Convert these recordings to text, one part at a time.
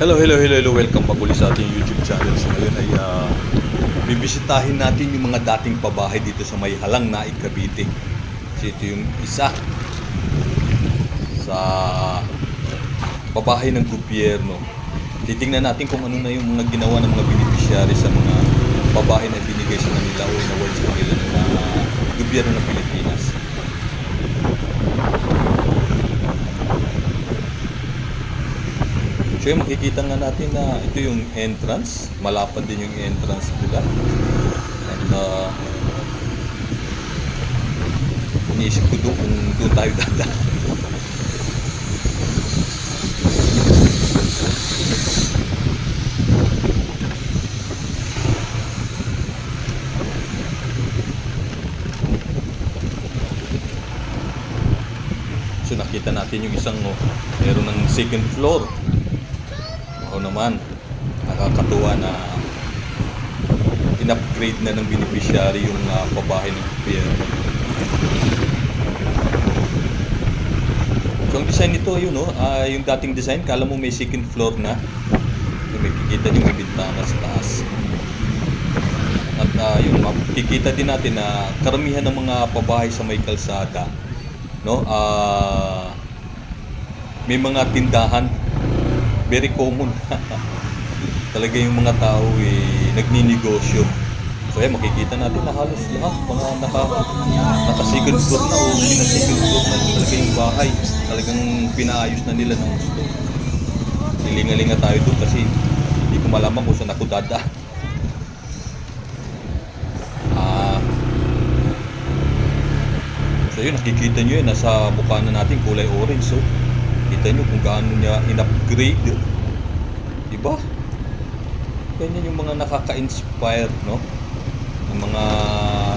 Hello, hello, hello, hello. Welcome back ulit sa ating YouTube channel. So ngayon ay ah, bibisitahin natin yung mga dating pabahay dito sa may halang na Cavite. So ito yung isa sa pabahay ng gobyerno. Titingnan natin kung ano na yung mga ginawa ng mga beneficiary sa mga pabahay na binigay sa kanila o inaward sa kanila ng ah, gobyerno ng Pilipinas. Yung makikita nga natin na ito yung entrance. Malapad din yung entrance nila. And uh, iniisip ko doon kung doon tayo dadaan. So nakita natin yung isang oh, meron ng second floor. Ako naman, nakakatuwa na in-upgrade na ng beneficiary yung uh, pabahay ng gobyerno. So ang design nito, yun no, ah, yung dating design, kala mo may second floor na. Yung may kikita nyo may bintana sa taas. At ah, yung makikita din natin na karamihan ng mga pabahay sa may kalsada, no, ah, may mga tindahan very common. Talaga yung mga tao eh, nagninegosyo. Yan, makikita natin na halos lahat, mga naka, naka second floor na o sina second na talaga yung bahay. Talagang pinaayos na nila ng gusto. Hilingalinga tayo doon kasi hindi ko malaman kung saan ako dadaan. Ah, so yun, nakikita nyo yun, nasa mukha na natin kulay orange. So, kita nyo kung gaano niya in-upgrade. Diba? Ganyan yung mga nakaka-inspire, no? Ng mga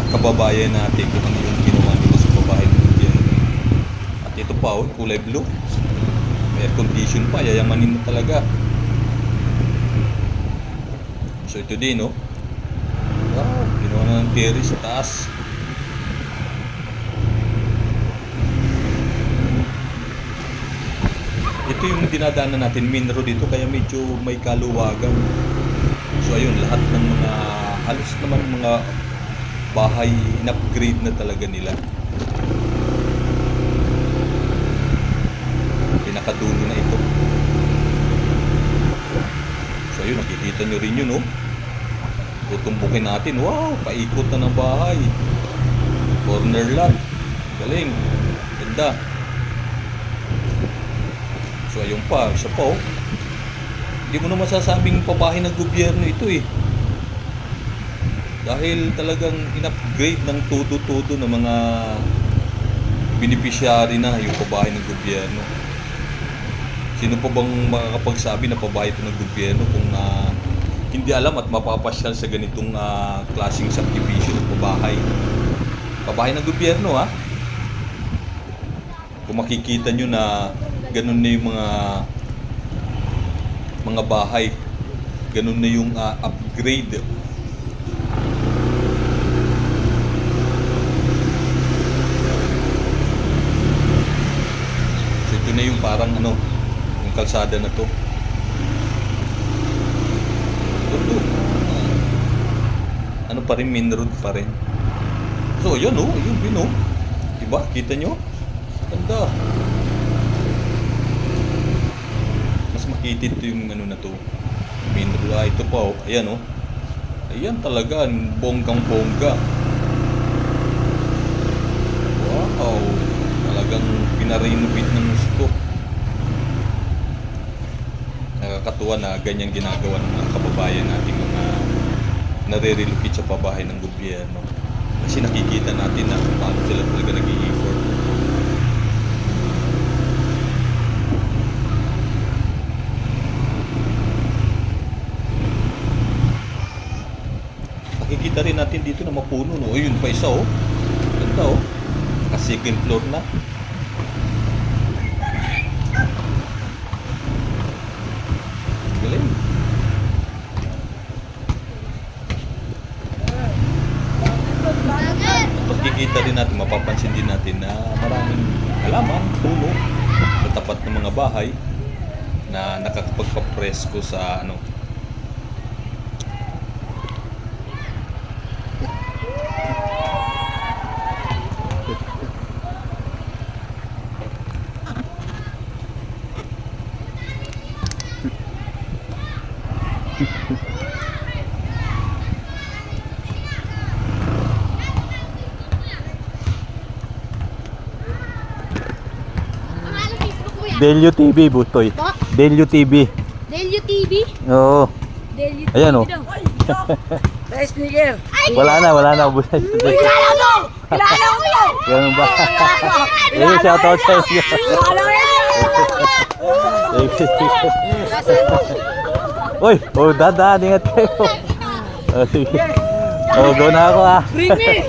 kababayan natin kung ano yung ginawa nila sa babae gobyerno. At ito pa, oh, kulay blue. May air condition pa, yayamanin na talaga. So ito din, no? Wow, ginawa na ng terrace sa taas. Ito yung dinadaanan natin, main dito, kaya medyo may kaluwagan. So ayun, lahat ng mga, halos naman mga bahay, in-upgrade na talaga nila. Pinakadulo na ito. So ayun, nakikita nyo rin yun, oh. Tutumbukin natin, wow, paikot na ng bahay. Corner lot. Galing. Ganda. So ayun pa, isa pa oh. Hindi mo na masasabing pabahay ng gobyerno ito eh. Dahil talagang in-upgrade ng todo-todo ng mga beneficiary na yung pabahay ng gobyerno. Sino pa bang makakapagsabi na pabahay ito ng gobyerno kung ah, hindi alam at mapapasyal sa ganitong ah, klaseng subdivision ng pabahay. Pabahay ng gobyerno ha. Kung makikita nyo na ganun na yung mga mga bahay. Ganun na yung ah, upgrade. So ito na yung parang ano, yung kalsada na to. Ito, ano pa rin, main road pa rin. So, yun oh, yun, yun oh. Diba? Kita nyo? Ganda. To yung ano na to. Main. Ah, ito pa oh. Ayan oh. Ayan talaga, bonggang bongga. Wow. Talagang pinarenovate ng gusto. Nakakatuwa na ganyan ginagawa ng mga kababayan natin mga nare-relocate sa pabahay ng gobyerno. Kasi nakikita natin na kung paano sila talaga nag-i-effort. Nakikita rin natin dito na mapuno, no? O, yun pa isa, oh. Ganda, oh. Naka-second floor na. Galing. Makikita rin natin, mapapansin din natin na maraming halaman, puno, sa tapat ng mga bahay. na nakakapagpapresko sa ano Delio TV, Butoy. Po? Delio TV. Delio TV? Oo. Delio TV Ayan, oh. daw. Rice speaker. Wala na, wala na. Ubus na. Kilala mo! Kilala mo yan! Ganun ba? Ayun, shoutout sa inyo. Kilala mo yan! Uy, oh, dadaan, ingat kayo. Oh, sige. Oh, go na ako ah. Bring me!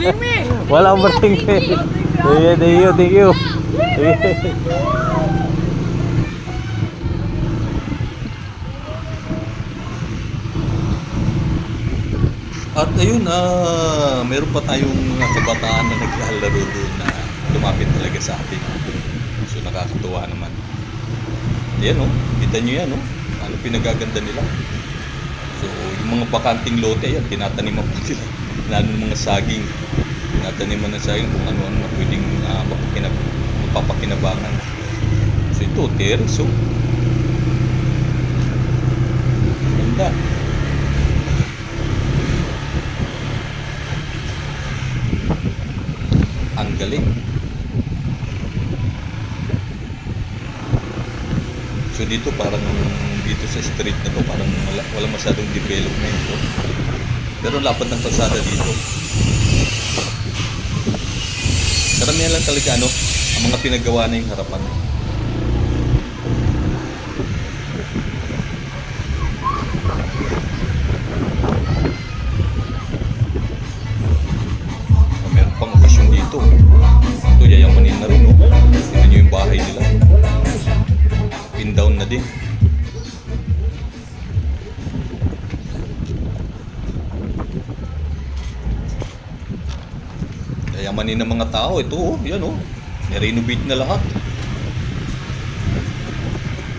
Bring me! Walang bring eh. Sige, thank you, thank you. At ayun, ah, meron pa tayong mga kabataan na naglalaro doon na lumapit talaga sa atin. So nakakatuwa naman. Yan oh, kita nyo yan oh. Ano pinagaganda nila. So yung mga bakanting lote yan, tinataniman pa nila. Lalo ng mga saging. Tinataniman ng saging kung ano-ano na pwedeng uh, mapakinab mapapakinabangan. So ito, terrace oh. Ganda. Ang galing. So dito parang dito sa street na to parang wala, wala masyadong development to. Pero lapad ng kalsada dito. Karamihan lang talaga ano, ang mga pinagawa na yung harapan. Dito. Ito, yayamanin na rin, no? Tingnan nyo yung bahay nila. Pin down na din. Yayamanin ng mga tao. Ito, oh, yan, oh. Nirenovate na lahat.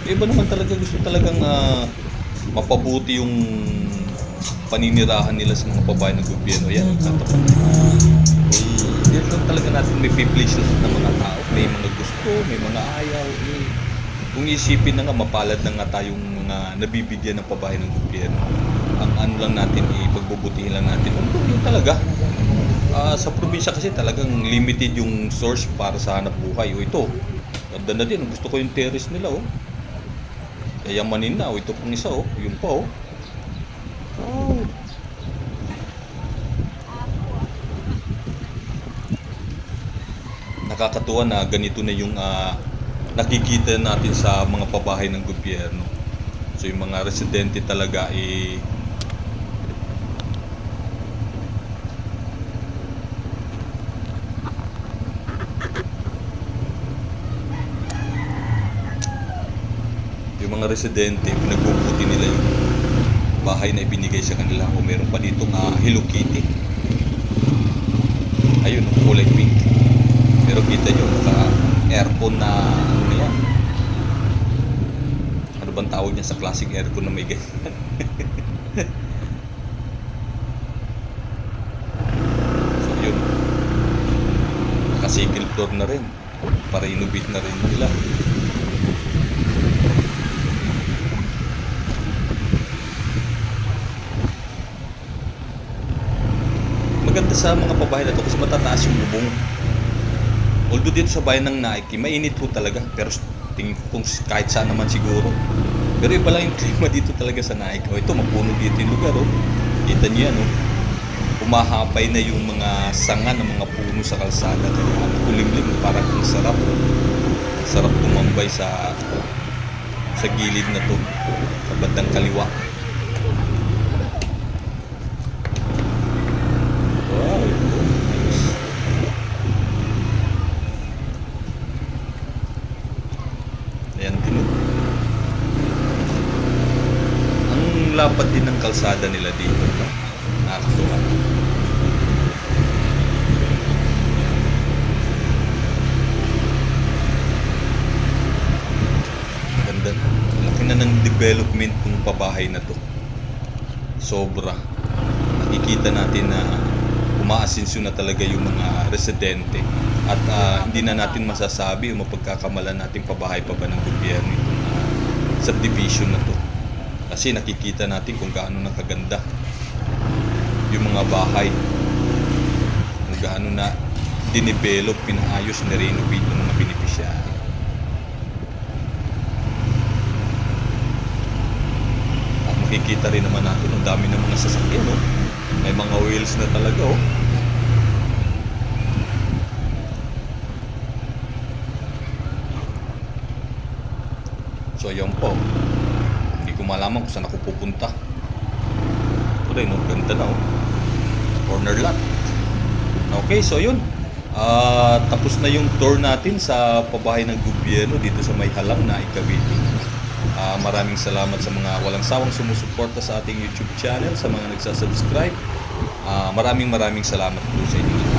Iba naman talaga gusto talagang ah, mapabuti yung paninirahan nila sa mga babae ng gobyerno. Yan, tatapat. Eh, yan lang talaga natin may please ng mga tao. May mga gusto, may mga ayaw. Eh, kung isipin na nga, mapalad na nga tayong mga nabibigyan ng pabahay ng gobyerno. Ang ano lang natin, ipagbubutihin lang natin. Ano yun talaga? Ah, sa probinsya kasi talagang limited yung source para sa hanap buhay. O ito, ganda na din. Gusto ko yung terrace nila, oh. Yayamanin na, oh. Ito pang isa, oh. Yun pa. Oh. Nakakatuwa na ganito na yung ah, nakikita natin sa mga pabahay ng gobyerno. So yung mga residente talaga eh yung mga residente, pinagbubuti nila yung bahay na ibinigay sa kanila. O meron pa dito nga Hello Kitty. Ayun, kulay pink. Pero kita nyo, naka aircon na ano yan. Ano bang tawag niya sa classic aircon na may ganyan? so yun. Naka single floor na rin. Para innovate na rin nila. maganda sa mga pabahay na to kasi matataas yung bubong. Although dito sa bayan ng Naiki, mainit ho talaga. Pero tingin kung kahit saan naman siguro. Pero iba lang yung klima dito talaga sa Naiki. O ito, mapuno dito yung lugar. Oh. Kita niyo yan. Oh. Umahapay na yung mga sanga ng mga puno sa kalsada. Kaya kulimlim, parang ang sarap. Sarap tumambay sa sa gilid na to. Sa bandang kaliwa. Wow, ito. Ayos. Ayan din. oh. Ang lapad din ng kalsada nila dito. Nakakatuwa. Ganda na. yung development ng pabahay na to. Sobra. Nakikita natin na umaasinso na talaga yung mga residente at ah, hindi na natin masasabi o mapagkakamalan natin pabahay pa ba ng gobyerno itong ah, subdivision na to. Kasi nakikita natin kung gaano nakaganda yung mga bahay kung gaano na dinevelop, pinaayos, nirenovate ng mga beneficiary. At makikita rin naman natin ang dami ng mga sasakyan, no? May mga wheels na talaga, oh. So, ayun po. Ko malaman kung saan ako pupunta. Ito rin, oh. Ganda na, oh. Corner lot. Okay, so yun. Ah, tapos na yung tour natin sa pabahay ng gobyerno dito sa May Halang na Ikawiti. Ah, maraming salamat sa mga walang sawang sumusuporta sa ating YouTube channel, sa mga nagsasubscribe. Ah, maraming maraming salamat po sa inyo.